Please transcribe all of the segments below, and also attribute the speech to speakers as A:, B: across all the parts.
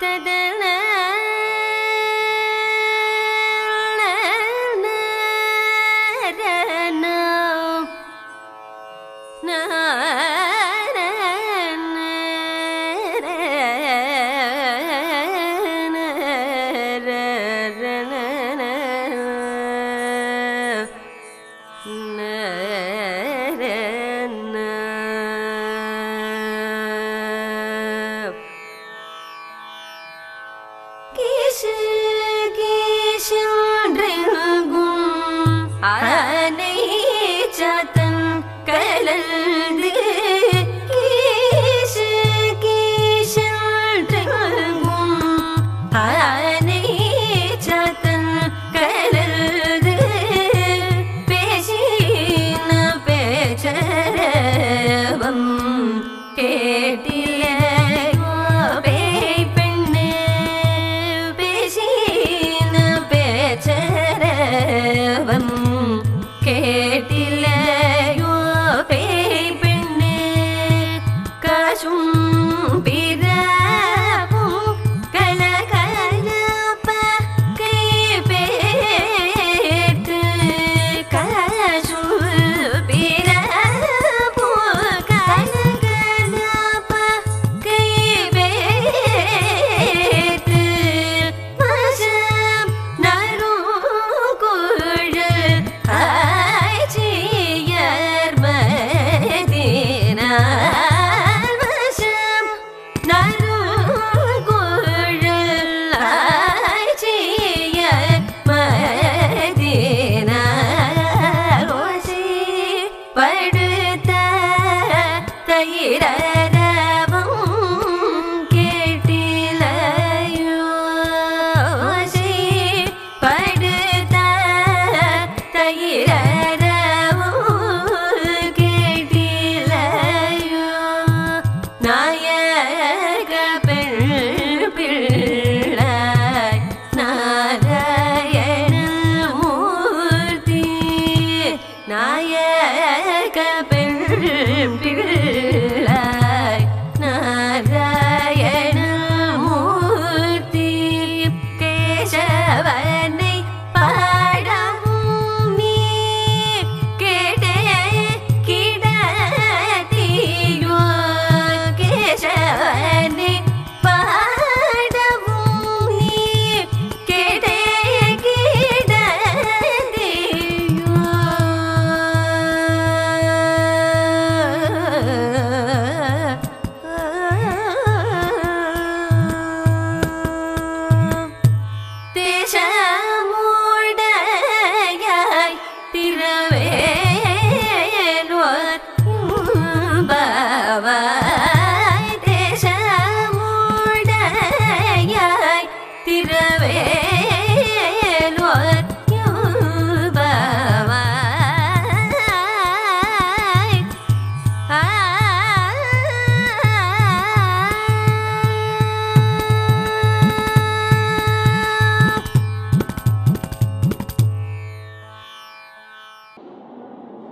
A: கீசு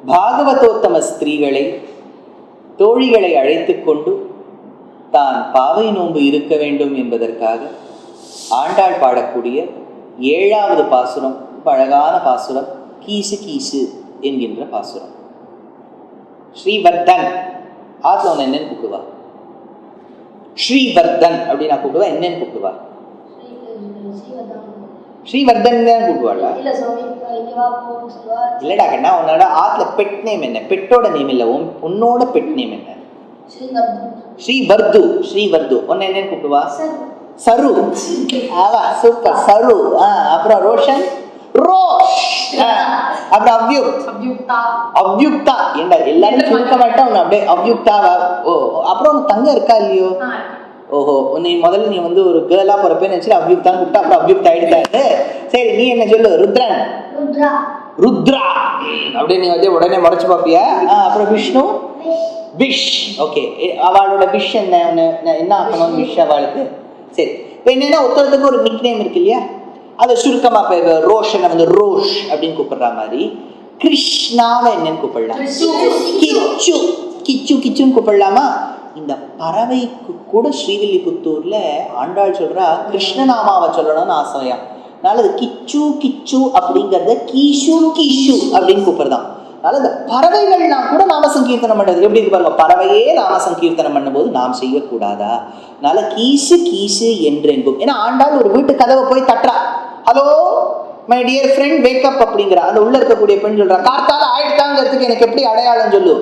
B: பாகவதோத்தம ஸ்திரீகளை தோழிகளை அழைத்து கொண்டு தான் பாவை நோன்பு இருக்க வேண்டும் என்பதற்காக ஆண்டாள் பாடக்கூடிய ஏழாவது பாசுரம் பழகான அழகான பாசுரம் கீசு கீசு என்கின்ற பாசுரம். ஸ்ரீவர்தன். ஆத்ல உன்னை என்னன்னு கூப்பிடுவா? ஸ்ரீவர்தன் அப்படின்னு நான் கூப்பிடுவா? என்னன்னு கூப்பிடுவா? ஸ்ரீவர்தன் தான் கூப்பிடுவாளா இல்லடா கண்ணா உன்னோட ஆத்ல பெட் நேம் என்ன? பெட்டோட நேம் இல்ல உன் உன்னோட பெட் நேம் என்ன?
C: ஸ்ரீவர்தன்
B: ஸ்ரீ வர்து ஸ்ரீ வர்து உன்னை என்னன்னு கூப்பிடுவா?
C: சார்.
B: சரு. ஆவா சூப்பர் சரு. ஆ அப்புறம் ரோஷன்? ரோஷ். அப்புறம் அவ்யுக்
C: அபியுக்தா
B: அவ்யுக்தா. ஏண்டா எல்லாரும் சுருக்க மாட்டா உன்னை அப்படியே அவ்யுக்தாவா? ஓ அப்புறம் தங்க இருக்கா இல்லையோ? ஓஹோ நீ முதல்ல நீ வந்து ஒரு கேர்லா போறப்ப நினைச்சு அவ்யுக்தான் கூப்பிட்டா அப்புறம் அவ்யுக்தா ஆயிடுத்தாரு சரி நீ என்ன சொல்லு? ருத்ரன்?
C: ருத்ரா.
B: ருத்ரா. அப்படியே நீ வந்து உடனே முறைச்சு பார்ப்பியா? அப்புறம் விஷ்ணு? விஷ். ஓகே அவளோட விஷ் என்ன? என்ன ஆக்கணும் விஷ் அவளுக்கு? சரி. இப்போ என்னன்னா ஒருத்தருக்கு ஒரு நிக் நேம் இருக்கு இல்லையா? அதை சுருக்கமா இப்போ ரோஷனை வந்து ரோஷ் அப்படின்னு கூப்பிடுற மாதிரி. கிருஷ்ணாவை என்னன்னு கூப்பிடலாம். கிச்சு கிச்சு கிச்சுன்னு கூப்பிடலாமா? இந்த பறவைக்கு கூட ஸ்ரீவில்லிபுத்தூரில் ஆண்டாள் சொல்கிறா கிருஷ்ணநாமாவை சொல்லணும்னு ஆசையா? அதனால அது கிச்சு கிச்சு அப்படிங்கிறத கீஷு கீஷு அப்படின்னு கூப்பிடுதான் அதனால இந்த பறவைகள்லாம் கூட நாம சங்கீர்த்தனம் பண்ணுறது எப்படி இருக்கு பாருங்க பறவையே நாம சங்கீர்த்தனம் பண்ணும்போது நாம் செய்யக்கூடாதா? அதனால கீசு கீசு என்றெங்கும். ஏன்னா ஆண்டாள் ஒரு வீட்டு கதவை போய் தட்டுறா. Hello my dear friend wake up அப்படிங்கிற. அந்த உள்ள இருக்கக்கூடிய பெண் சொல்றா கார்த்தால ஆயிடுத்தாங்கிறதுக்கு எனக்கு எப்படி அடையாளம் சொல்லு?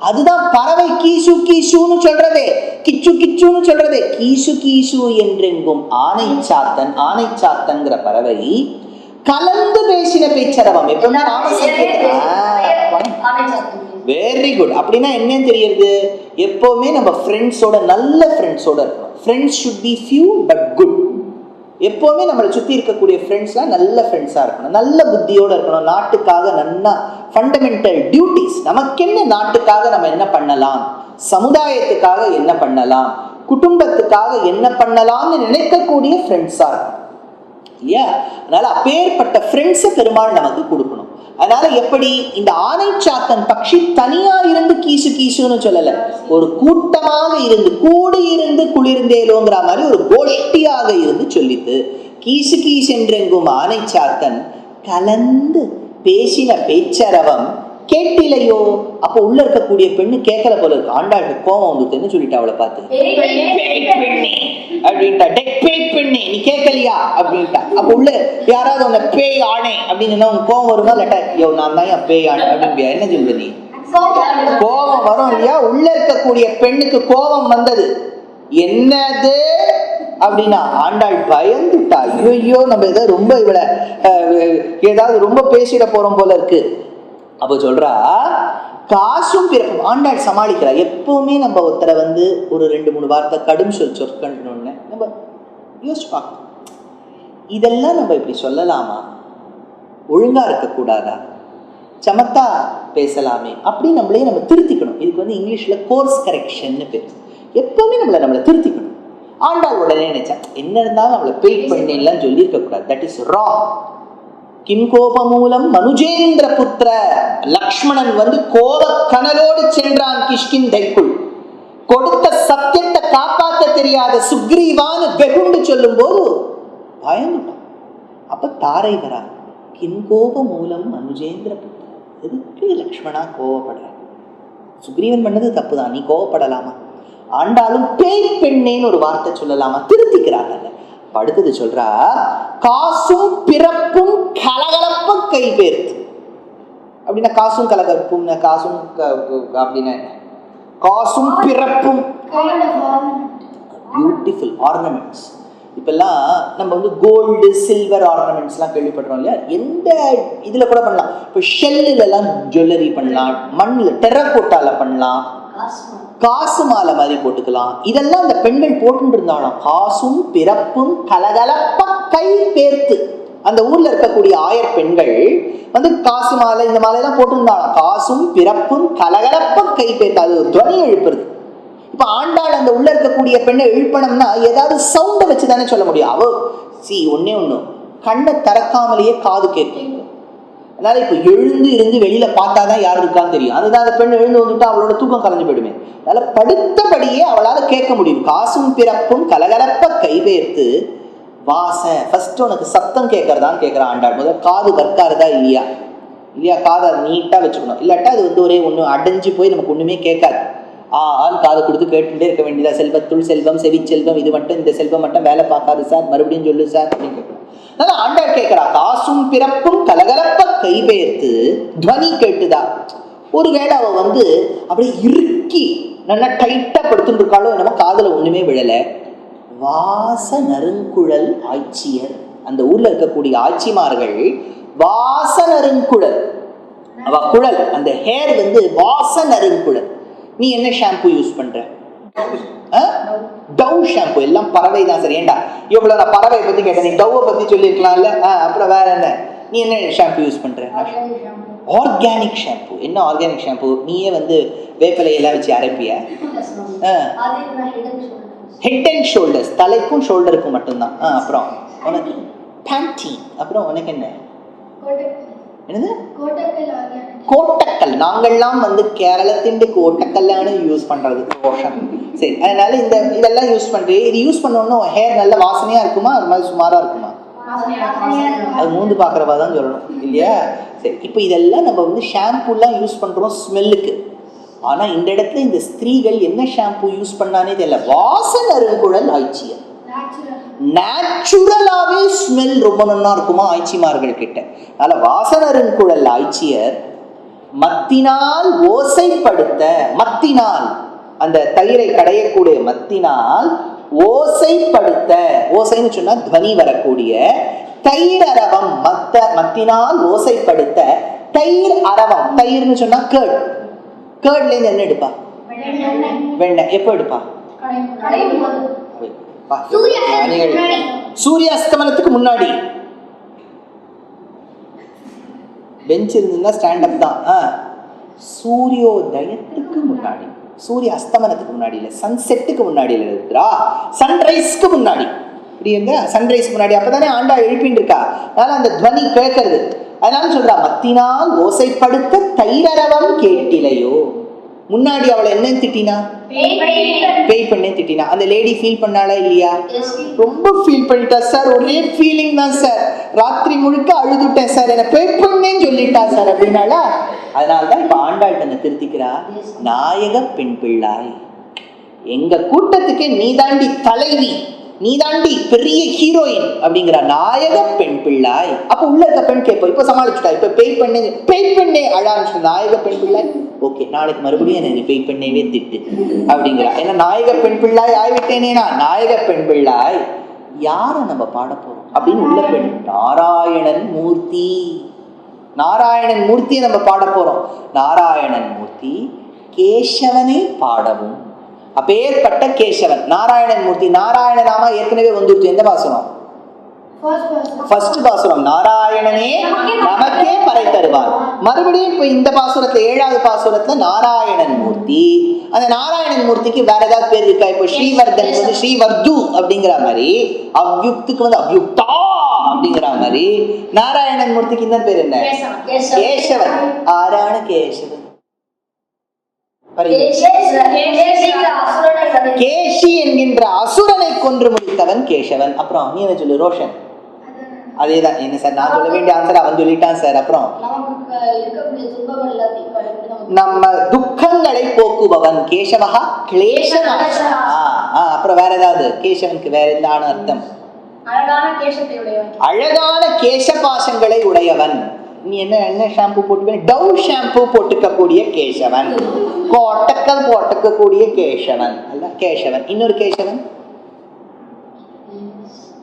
B: அதுதான் பறவை கீசு கீசுன்னு சொல்றதே. கிச்சு கிச்சுன்னு சொல்றதே. கீசு கீசு என்றெங்கும் ஆனை சாத்தன் ஆனை சாத்தன்கிற பறவை கலந்து பேசின பேச்சரவம். எப்பவுமே நாம வெரி குட் அப்படின்னா என்னன்னு தெரியுது? எப்பவுமே நம்ம ஃப்ரெண்ட்ஸோட நல்ல ஃப்ரெண்ட்ஸோட இருக்கணும் friends should be few but good எப்போவுமே நம்மளை சுற்றி இருக்கக்கூடிய ஃப்ரெண்ட்ஸ்லாம் நல்ல ஃப்ரெண்ட்ஸாக இருக்கணும். நல்ல புத்தியோடு இருக்கணும். நாட்டுக்காக நன்னா ஃபண்டமெண்டல் டியூட்டிஸ் நமக்கென்ன நாட்டுக்காக நம்ம என்ன பண்ணலாம்? சமுதாயத்துக்காக என்ன பண்ணலாம்? குடும்பத்துக்காக என்ன பண்ணலாம்னு நினைக்கக்கூடிய ஃப்ரெண்ட்ஸாக இருக்கணும். இல்லையா அதனால் அப்பேற்பட்ட ஃப்ரெண்ட்ஸை பெருமாள் நமக்கு கொடுக்கணும். அதனால எப்படி இந்த ஆனை சாத்தன் பட்சி தனியா இருந்து கீசு கீசுன்னு சொல்லல. ஒரு கூட்டமாக இருந்து கூடி இருந்து குளிர்ந்தேலோங்கிற மாதிரி ஒரு கோஷ்டியாக இருந்து சொல்லித்து கீசு கீசென்றெங்கும் ஆனை சாத்தன் கலந்து பேசின பேச்சரவம் கேட்டிலையோ. அப்போ உள்ள இருக்கக்கூடிய பெண்ணு கேட்கல போல இருக்கு. ஆண்டாளுக்கு கோவம் வந்துட்டுன்னு சொல்லிட்டு அவளை பார்த்து? அப்படின்ட்டா. டெக் பேய் பெண்ணே நீ கேட்கலையா? அப்படின்ட்டா. அப்ப உள்ள யாராவது அந்த பேய் ஆணை அப்படின்னு உனக்கு கோவம் வருமா? இல்லாட்டா யோ நான் தான் பேய் ஆணை அப்படின்பியா என்ன சொல்ற நீ? கோபம் வரும் இல்லையா? உள்ள இருக்கக்கூடிய பெண்ணுக்கு கோபம் வந்தது. என்னது? அப்படின்னா ஆண்டாள் பயந்துட்டா. ஐயோ நம்ம ஏதோ ரொம்ப இவளை ஏதாவது ரொம்ப பேசிட போறோம் போல இருக்கு. அப்போ சொல்றா காசும் பிறக்கும். ஆண்டாள் சமாளிக்கிறார் எப்பவுமே நம்ம ஒருத்தரை வந்து ஒரு ரெண்டு மூணு வார்த்தை கடும் சொல் சொற்கணும்னு நம்ம யோசிச்சு பார்க்கணும். இதெல்லாம் நம்ம இப்படி சொல்லலாமா? ஒழுங்காக இருக்கக்கூடாதா? சமத்தா பேசலாமே. அப்படி நம்மளே நம்ம திருத்திக்கணும். இதுக்கு வந்து இங்கிலீஷில் கோர்ஸ் கரெக்ஷன்னு பேர். எப்பவுமே நம்மளை நம்மளை திருத்திக்கணும். ஆண்டாள் உடனே நினைச்சா என்ன இருந்தாலும் நம்மளை பெயிட் பண்ணிலாம் சொல்லியிருக்கக்கூடாது. தட் இஸ் ராங் கிம் கோபமூலம் மனுஜேந்திர புத்திர லக்ஷ்மணன் வந்து கோப கனலோடு சென்றான் கிஷ்கிந்தைக்குள். கொடுத்த சத்தியத்தை காப்பாற்ற தெரியாத சுக்ரீவான்னு வெகுண்டு சொல்லும் போது பயந்துட்டான். அப்ப தாரை வரா கிம் கோப மூலம் மனுஜேந்திர புத்திர எதுக்கு லக்ஷ்மணா கோவப்படுற? சுக்ரீவன் பண்ணது தப்புதான். நீ கோவப்படலாமா? ஆண்டாலும் பேய் பெண்ணேன்னு ஒரு வார்த்தை சொல்லலாமா? திருத்திக்கிறாங்கல்ல படுத்தது சொல்றா காசும் பிறப்பும் கலகலப்ப கைபேர்த்து அப்படின்னா காசும் கலகலப்பும் காசும் க- க- அப்படின்னா? காசும் பிறப்பும். பியூட்டிஃபுல் ஆர்னமெண்ட்ஸ் இப்பெல்லாம் நம்ம வந்து கோல்டு சில்வர் ஆர்னமெண்ட்ஸ்லாம் கேள்விப்படுறோம் இல்லையா? எந்த இதில் கூட பண்ணலாம். இப்போ ஷெல்லுலலாம் ஜுவல்லரி பண்ணலாம். மண்ணில் டெரக்கோட்டால பண்ணலாம். காசு மாலை மாதிரி போட்டுக்கலாம். இதெல்லாம் அந்த பெண்கள் போட்டுட்டு இருந்தாலும் காசும் பிறப்பும் கலகலப்ப கை பேர்த்து அந்த ஊர்ல இருக்கக்கூடிய ஆயர் பெண்கள் வந்து காசு மாலை இந்த மாலையெல்லாம் போட்டிருந்தாலும் காசும் பிறப்பும் கலகலப்ப கை பேர்த்து அது ஒரு துவனி எழுப்புறது. இப்ப ஆண்டாள் அந்த உள்ள இருக்கக்கூடிய பெண்ணை எழுப்பணும்னா ஏதாவது சவுண்டை வச்சு தானே சொல்ல முடியும். அவ சி ஒன்னே ஒண்ணு. கண்ணை திறக்காமலேயே காது கேட்கும். அதனால இப்போ எழுந்து இருந்து வெளியில பார்த்தாதான் யார் இருக்கான்னு தெரியும். அதுதான் அந்த பெண் எழுந்து வந்துட்டு அவளோட தூக்கம் கலைஞ்சு போயிடுமே. அதனால படுத்தபடியே அவளால கேட்க முடியும். காசும் பிறப்பும் கலகலப்ப கைவேர்த்து வாச. ஃபர்ஸ்ட் உனக்கு சத்தம் கேட்கறதான்னு கேட்குறான் ஆண்டாள். முதல்ல காது வர்க்காருதா இல்லையா? இல்லையா? காதை நீட்டாக வச்சுக்கணும். இல்லாட்டா அது வந்து ஒரே ஒன்று அடைஞ்சு போய் நமக்கு ஒன்றுமே கேட்காது. ஆ ஆள் காது கொடுத்து கேட்டுகிட்டே இருக்க வேண்டியதா? செல்வத்துள் செல்வம் செவிச்செல்வம் இது மட்டும் இந்த செல்வம் மட்டும் வேலை பார்க்காது சார். மறுபடியும் சொல்லு சார் அப்படின்னு கேட்கணும் அதனால ஆண்டாள் கேட்குறா காசும் பிறப்பும் கலகலப்ப கைபெயர்த்து துவனி கேட்டுதா? ஒருவேளை அவள் வந்து அப்படியே இறுக்கி நல்லா டைட்டாக படுத்துட்டு இருக்காளோ என்னமோ காதில் ஒன்றுமே விழலை. வாச நறுங்குழல் ஆட்சியர். அந்த ஊர்ல இருக்கக்கூடிய ஆட்சிமார்கள் வாச நறுங்குழல். அவ குழல் அந்த ஹேர் வந்து வாச நறுங்குழல். நீ என்ன ஷாம்பு யூஸ் பண்ற? டவ் ஷாம்பு எல்லாம் பறவை தான் சரி. ஏண்டா? இவ்வளவு நான் பறவை பத்தி கேட்டேன். நீ டவ்வை பத்தி சொல்லியிருக்கலாம்ல? ஆ, அப்புறம் வேற என்ன? நீ என்ன ஷாம்பு யூஸ் பண்ற? ஆர்கானிக் ஷாம்பு என்ன ஆர்கானிக் ஷாம்பு நீயே வந்து வேப்பிலையெல்லாம் வச்சு அரைப்பிய? ஆ. ஹெட் அண்ட் ஷோல்டர்ஸ் தலைக்கும் ஷோல்டருக்கும் மட்டும்தான். ஆ அப்புறம் உனக்கு பேண்டி அப்புறம் உனக்கு என்ன? என்னது?
C: கோட்டக்கல்
B: நாங்கள்லாம் வந்து கேரளத்தின் கோட்டக்கல்லான யூஸ் பண்றது. ரோஷன் சரி அதனால இந்த இதெல்லாம் யூஸ் பண்றேன் இது யூஸ் பண்ணோன்னு ஹேர் நல்ல வாசனையா இருக்குமா? அது மாதிரி சுமாரா இருக்குமா? அது மூந்து பார்க்குறவா தான் சொல்லணும். இல்லையா? சரி இப்போ இதெல்லாம் நம்ம வந்து ஷாம்புலாம் யூஸ் பண்ணுறோம் ஸ்மெல்லுக்கு ஆனால் இந்த இடத்துல இந்த ஸ்திரீகள் என்ன ஷாம்பு யூஸ் பண்ணானே தெரியல. வாசன் அருங்குழல் ஆய்ச்சியர் நேச்சுரலாகவே ஸ்மெல் ரொம்ப நல்லா இருக்குமா ஆய்ச்சிமார்கள் கிட்ட அதனால் வாசனருங்குழல் ஆய்ச்சியர் மத்தினால் ஓசைப்படுத்த மத்தினால் அந்த தயிரை கடையக்கூடிய மத்தினால் ஓசைப்படுத்த ஓசைன்னு சொன்னால் துவனி வரக்கூடிய தயிர் அரவம் மத்த மத்தினால் ஓசைப்படுத்த தயிர் அரவம் தயிர்னு சொன்னால் கேர்ட் கேர்ட்ல இருந்து என்ன எடுப்பா. வெண்ணெய். எப்போ எடுப்பா. சூரிய அஸ்தமனத்துக்கு முன்னாடி. பெஞ்ச் இருந்ததுன்னா ஸ்டாண்ட் அப் தான். சூரியோதயத்துக்கு முன்னாடி. சூரிய அஸ்தமனத்துக்கு முன்னாடி இல்லை. சன்செட்டுக்கு முன்னாடி இல்லை ருத்ரா. சன்ரைஸ்க்கு முன்னாடி. இப்படி எங்க சன்ரைஸ் முன்னாடி. அப்பதானே ஆண்டா எழுப்பின்னு இருக்கா. அதனால அந்த துவனி கேட்கறது அதனால சொல்றா மத்தினால் ஓசைப்படுத்த தைரரவம் கேட்டிலையோ? முன்னாடி அவளை என்ன திட்டினா? பேய் பண்ணே திட்டினா. அந்த லேடி ஃபீல் பண்ணாளா இல்லையா? ரொம்ப ஃபீல் பண்ணிட்டா. சார் ஒரே ஃபீலிங் தான் சார் ராத்திரி முழுக்க அழுதுட்டேன் சார் என்ன பே பண்ணேன்னு சொல்லிட்டா சார் அப்படின்னால அதனால தான் இப்போ ஆண்டாள் தன்னை திருத்திக்கிறா. நாயக பெண் பிள்ளாய். எங்க கூட்டத்துக்கு நீதாண்டி தலைவி. நீதாண்டி பெரிய ஹீரோயின் அப்படிங்கிற நாயக பெண் பிள்ளாய் அப்ப உள்ள இருக்க பெண் கேட்போம் இப்போ சமாளிச்சுட்டா இப்ப பேய் பெண்ணே பேய் பெண்ணே அழான்னு நாயக பெண் பிள்ளாய் ஓகே நாளைக்கு மறுபடியும் எனக்கு நீ பேய் திட்டு அப்படிங்கிறா. ஏன்னா நாயக பெண் பிள்ளாய் ஆய்விட்டேனேனா நாயக பெண் பிள்ளாய். யாரை நம்ம பாட போறோம்? அப்படின்னு உள்ள பெண் நாராயணன் மூர்த்தி. நாராயணன் மூர்த்தியை நம்ம பாட போறோம். நாராயணன் மூர்த்தி கேசவனை பாடவும் அப்பேற்பட்ட கேசவன் நாராயணன் மூர்த்தி நாராயண நாம ஏற்கனவே வந்துருச்சு. எந்த பாசனம்
C: ஃபர்ஸ்ட்
B: பாசுரம். நாராயணனே நமக்கே பறை தருவார். மறுபடியும் இப்போ இந்த பாசுரத்துல ஏழாவது பாசுரத்துல நாராயணன் மூர்த்தி. அந்த நாராயணன் மூர்த்திக்கு வேற ஏதாவது பேர் இருக்கா? இப்போ ஸ்ரீவர்தன் வந்து ஸ்ரீவர்து அப்படிங்கிற மாதிரி அவ்யுக்துக்கு வந்து அவ்யுக்தா அப்படிங்கிற மாதிரி நாராயணன் மூர்த்திக்கு இந்த பேர் என்ன? கேசவன். ஆரான கேசவன். கேஷி என்கின்ற அசுரனை கொன்று முடித்தவன் கேசவன். அப்புறம் நீ என்ன சொல்லு ரோஷன்? அதேதான். என்ன சார் நான் சொல்ல வேண்டிய ஆன்சர் அவன் சொல்லிட்டான் சார். அப்புறம்? நம்ம துக்கங்களை போக்குபவன் கேசவஹா கிளேசநாசா அப்புறம் வேற ஏதாவது? கேசவனுக்கு வேற எந்தான அர்த்தம்?
C: அழகான கேசத்தை உடையவன்.
B: அழகான கேசபாசங்களை உடையவன். நீ என்ன என்ன ஷாம்பு போட்டுக்க? டவ் ஷாம்பு போட்டுக்கக்கூடிய கேசவன். கோட்டக்கல் போட்டுக்கக்கூடிய கேசவன். அல்ல கேசவன். இன்னொரு கேசவன்?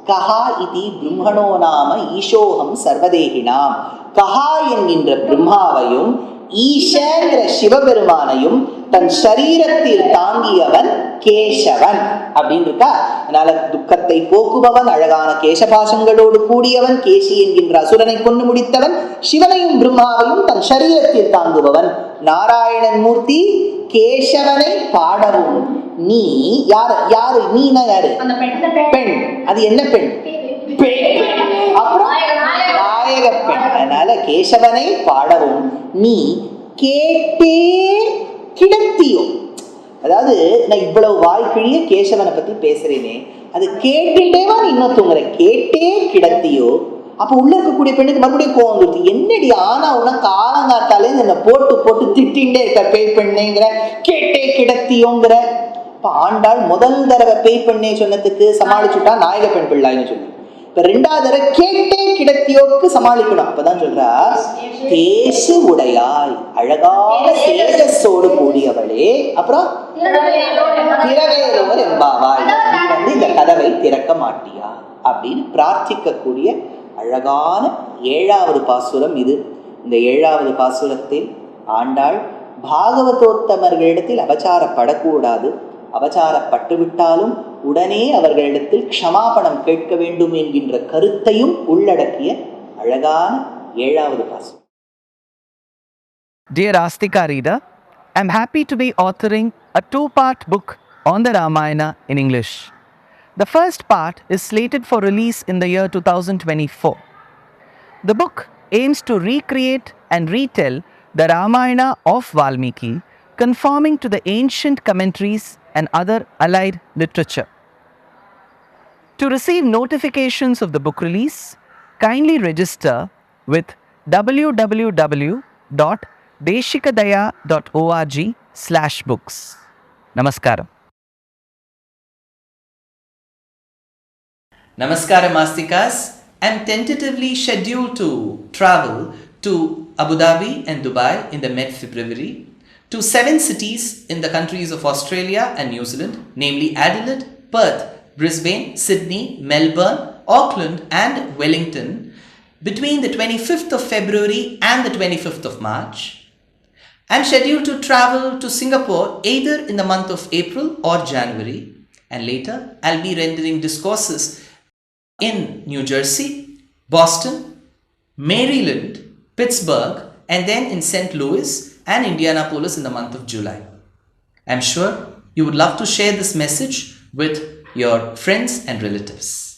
B: கஹா இதி பிரம்மணோ நாம ஈசோகம் சர்வதேகினாம். கஹா என்கின்ற பிரம்மாவையும் ஈசங்கிற சிவபெருமானையும் தன் சரீரத்தில் தாங்கியவன் கேசவன் அப்படின்னு இருக்கா அதனால துக்கத்தை போக்குபவன் அழகான கேசபாசங்களோடு கூடியவன் கேசி என்கின்ற அசுரனை கொண்டு முடித்தவன் சிவனையும் பிரம்மாவையும் தன் சரீரத்தில் தாங்குபவன். நாராயணன் மூர்த்தி கேசவனை பாடவும். நீ யார்? யாரு? நீனா யாரு?
C: பெண்
B: அது என்ன பெண். அப்புறம்? நாயக பெண். அதனால கேசவனை பாடவும். நீ கேட்டே அதாவது நான் இவ்வளவு வாய்க்கிழிய கேசவனை பத்தி பேசுறேனே அது கேட்டுட்டேவா இன்னும் தூங்குற? கேட்டே கிடத்தியோ அப்ப உள்ள இருக்கக்கூடிய பெண்ணுக்கு மறுபடியும் கோவம் கொடுத்து என்னடி ஆனா உன காலங்காத்தாலே என்னை போட்டு போட்டு திட்டின்ண்டே இருக்க பேய் பெண்ணேங்கிற? கேட்டே கிடத்தியோங்கிற? இப்ப ஆண்டாள் முதல் தடவை பேய் பெண்ணே சொன்னதுக்கு சமாளிச்சுட்டா நாயக பெண் பிள்ளைன்னு சொல்லி. இப்ப ரெண்டாவது தடவை கேட்டே கிடத்தியோக்கு சமாளிக்கணும். அப்பதான் சொல்றா தேசு உடையாய் அழகான தேஜஸோடு கூடியவளே. அப்புறம் திறவேலோர் எம்பாவாய் நீ வந்து இந்த கதவை திறக்க மாட்டியா? அப்படின்னு பிரார்த்திக்கக்கூடிய அழகான ஏழாவது பாசுரம் இது. இந்த ஏழாவது பாசுரத்தில் ஆண்டாள் பாகவதோத்தமர்களிடத்தில் அபச்சாரப்படக்கூடாது. அபச்சாரப்பட்டு விட்டாலும் உடனே அவர்களிடத்தில் க்ஷமாபணம் கேட்க வேண்டும் என்கின்ற கருத்தையும் உள்ளடக்கிய அழகான ஏழாவது பாசுரம்
D: Dear Astika reader, I'm happy to be authoring a two part book on the Ramayana in English. The first part is slated for release in the year 2024. The book aims to recreate and retell the Ramayana of Valmiki, conforming to the ancient commentaries and other allied literature. To receive notifications of the book release, kindly register with www.deshikadaya.org slash books. Namaskaram.
B: Namaskara Mastikas. I'm tentatively scheduled to travel to Abu Dhabi and Dubai in the mid February, to seven cities in the countries of Australia and New Zealand, namely Adelaide, Perth, Brisbane, Sydney, Melbourne, Auckland, and Wellington, between the 25th of February and the 25th of March. I'm scheduled to travel to Singapore either in the month of April or January, and later I'll be rendering discourses in New Jersey, Boston, Maryland, Pittsburgh, and then in St. Louis and Indianapolis in the month of July. I'm sure you would love to share this message with your friends and relatives.